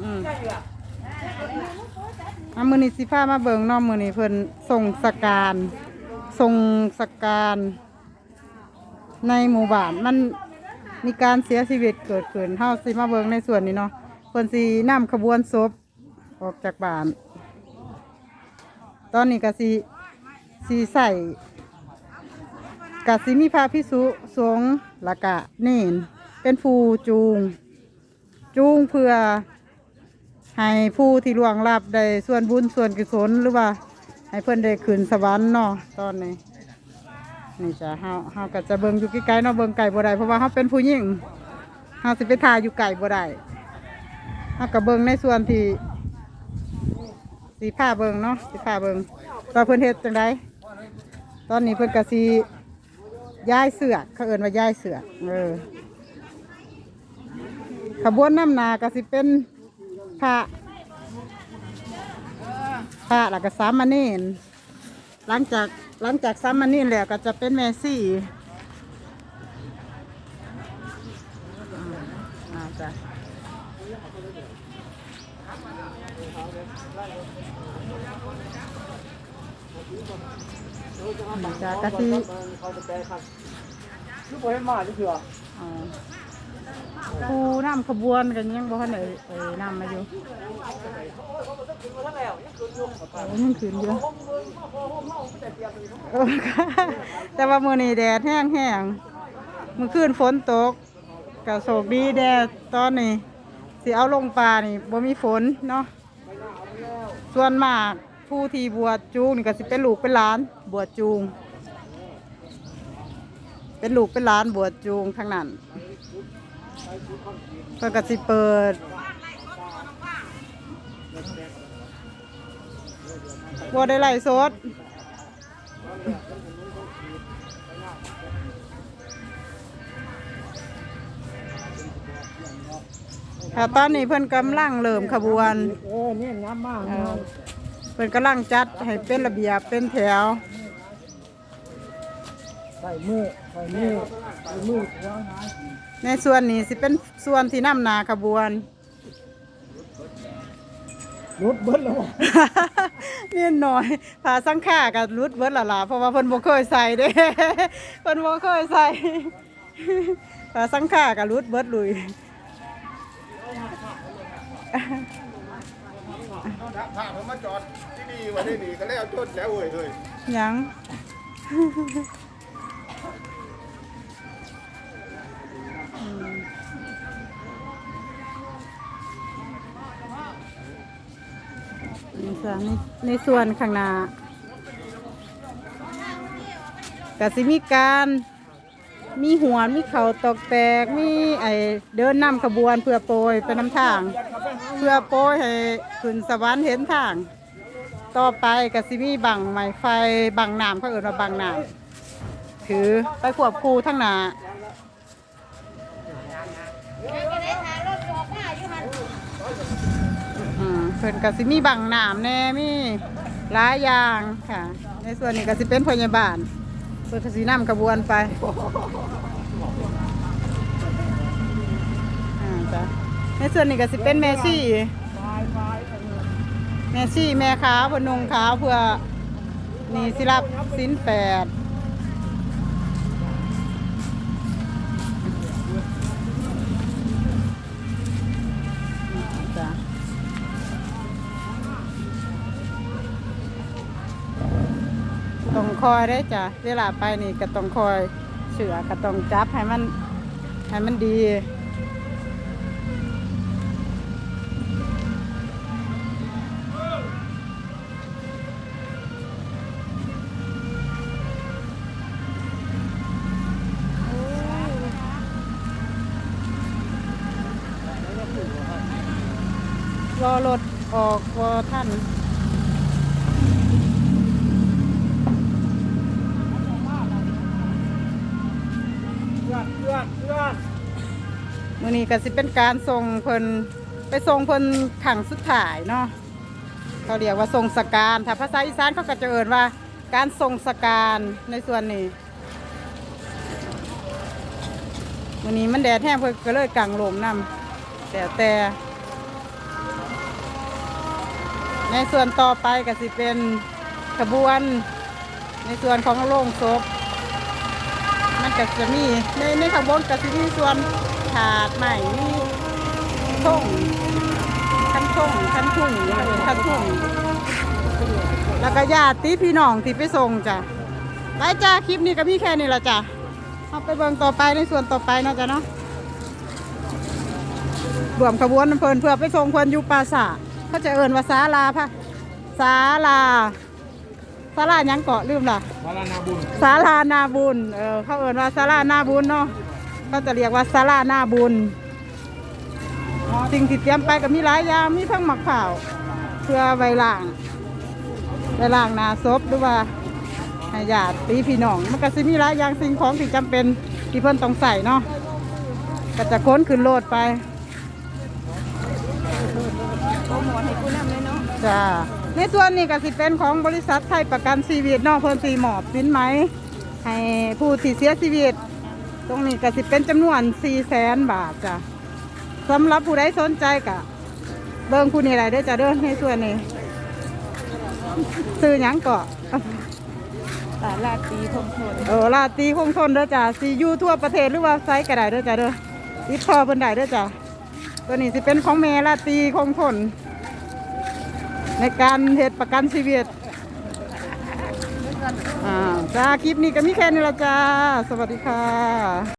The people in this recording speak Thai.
อืมอะมือนี้สิพามาเบิงเนาะมือนี้เพิ่นส่งสการส่งสการในหมู่บ้านมันมีการเสียชีวิตเกิดขึ้นเฮาสิมาเบิงในส่วนนี้เนาะเพิ่นสินำขบวนศพออกจากบ้าน ตอนนี้ก็สิสิใส่ก็สิมีพระพิสุสงฆ์และกะเน่นเป็นผู้จูง จูงเพื่อให้ผู้ที่ล่วงลับได้ส่วนบุญส่วนกุศลหรือว่า ให้เพิ่อนได้ขึ้นสวรรค์เนาะตอนนี้นี่จ้ะเฮาเฮาก็จะเบิ่งอยู่ไกลๆเนาะเบิ่งไก่บ่ได้เพราะว่าเฮาเป็นผู้หญิงเฮาสิไปถ่ายอยู่ไก่บ่ได้เฮาก็เบิ่งในส่วนที่สีผ้าเบิ่งเนาะสีผ้าเบิ่งว่าเพิ่นเฮ็ดจังไดตอนนี้เพิ่นก็สิย้ายเสือกเขาเอิ้นว่าย้ายเสือกเออ ขบวนน้ำหนาก็สิเป็นพระพระแล้วก็สามเณรหลังจากหลังจากซ้ำมันนี่แล้วก็จะเป็นแมซี่อ่าจ้ะนี่จ้ะกะทิคือบ่ให้มาจังซี่อ่า นำขบวนกันยังบ่ทันได้เอ่ยนำมาอยู่โอ้ยังขืนอยู่เออแต่ว่ามื้อนี้แดดแห้งแห้งมื้อคืนฝนตกก็โชคดีแดดตอนนี้สิเอาลงปลานี่บ่มีฝนเนาะส่วนมากผู้ที่บวชจูงนี่ก็สิเป็นลูกเป็นหลานบวชจูง เป็นลูกเป็นหลานบวชจูงทั้งนั้น เพิ่นก็สิเปิดบ่ได้ไล่สดค่ะตอนนี้เพิ่อนกำลังเริ่มขบวนเออเนี่ยงามมากเอ่อนกำลังจัดให้เป็นระเบียบเป็นแถวใส่มือใส่มือใส่มือ ในส่วนนี้สิเป็นส่วนที่นำหนาขบวนรถเบิดแล้วนี่หน่อยผาสังขากับรุดเบิดละล่ะเพราะว่าเพิ่นบ่เคยใส่เด้เพิ่นบ่เคยใส่ผาสังขากับรุดเบิดลุยถ้าผมมาจอดที่นี่วันนี้นี่ก็แล้วจนแล้วเว้ยเฮ้ยหยัง นี่จ้ะในในส่วนข้างหน้าก็สิมีการมีหัวมีเข่าตกแตกมีไอเดินนำขบวนเพื่อโปรยไปนำทาง เพื่อโปรยให้ขึ้นสวรรค์เห็นทาง ต่อไปก็สิมีบังไม้ไฟบังน้ำเขาเอิ้นว่าบังน้ำถือไปควบคู่ทั้งหน้า เพิ่นก็สิมีบังน้ำแน่มีหลายอย่างค่ะ ในส่วนนี้ก็สิเป็นพยาบาลเพิ่นก็สินำกระบวนไปอ่าจ้ะในส่วนนี้ก็สิเป็นเมซี่แม่ซี่แม่ขาพนุงขาเพื่อนี่สิรับสินแปด คอยได้จ้ะเวลาไปนี่ก็ต้องคอยเสือก็ต้องจับให้มันให้มันดีรอรถออกวอท่าน อนี้ก็สิเป็นการส่งเพิ่นไปส่งเพิ่นขังสุดท้ายเนาะเขาเรียกว่าส่งสการถ้าภาษาอีสานเขาก็จะเอ่นว่าการส่งสการในส่วนนี้มื้อนี้มันแดดแห้งเพิ่นก็เลยกังลมนํแต่แต่ในส่วนต่อไปก็สิเป็นขบวนในส่วนของโรงศพมันก็จะมีในในขบวนก็จะมีส่วน ถาดใหม่มีท่งขั้นท่งขั้นทุ่งขั้นทุ่งแล้วก็ญาติพี่น้องที่ไปส่งจ้ะไล่จ้าคลิปนี้ก็มีแค่นี้ละจ้ะเอาไปเบิ่งต่อไปในส่วนต่อไปเนาะจ้ะเนาะรวมขบวนเพลินเพื่อไปส่งเพลินอยู่ปราสาทเขาจะเอินว่าศาลาพะศาลาศาลาหยังเกาะลืมล่ะพารานาบุญศาลานาบุญเออเขาเอ่นว่าศาลานาบุญเนาะ ก็จะเรียกว่าศาลาหน้าบุญสิ่งที่เตรียมไปก็มีหลายอย่างมีทั้งหมักเผาเพื่อไวล่างไวล่างนาศพหรือว่าห้ญาติตีพี่น้องมันก็สิมีหลายอย่างสิ่งของที่จำเป็นที่เพิ่นต้องใส่เนาะก็จะค้นขึ้นโลดไปจ้าในส่วนนี้ก็สิเป็นของบริษัทไทยประกันชีวิตนอกเพิ่นสีหมอบสินไหมให้ผู้ที่เสียชีวิต ตรงนี้ก็สิเป็นจำนวน4แสนบาทจ้ะสำหรับผู้ใดสนใจก็เบิ่งผู้นี้ไรเด้อจ้ะเด้อในส่วนนี้ ซื้อหยังเกาะตลาดตีทงทนเออลาตีคงทนเด้อจ้ะซีอยู่ทั่วประเทศหรือว่าไซส์ก็ได้เด้อจ้ะเด้อติดต่อเพิ่นได้เด้อจ้ะตัวนี้สิเป็นของแม่ลาตีคงทนในการเหตุประกันชีวิต อ่าจ้าคลิปนี้ก็มีแค่นี้ละจ้า สวัสดีค่ะ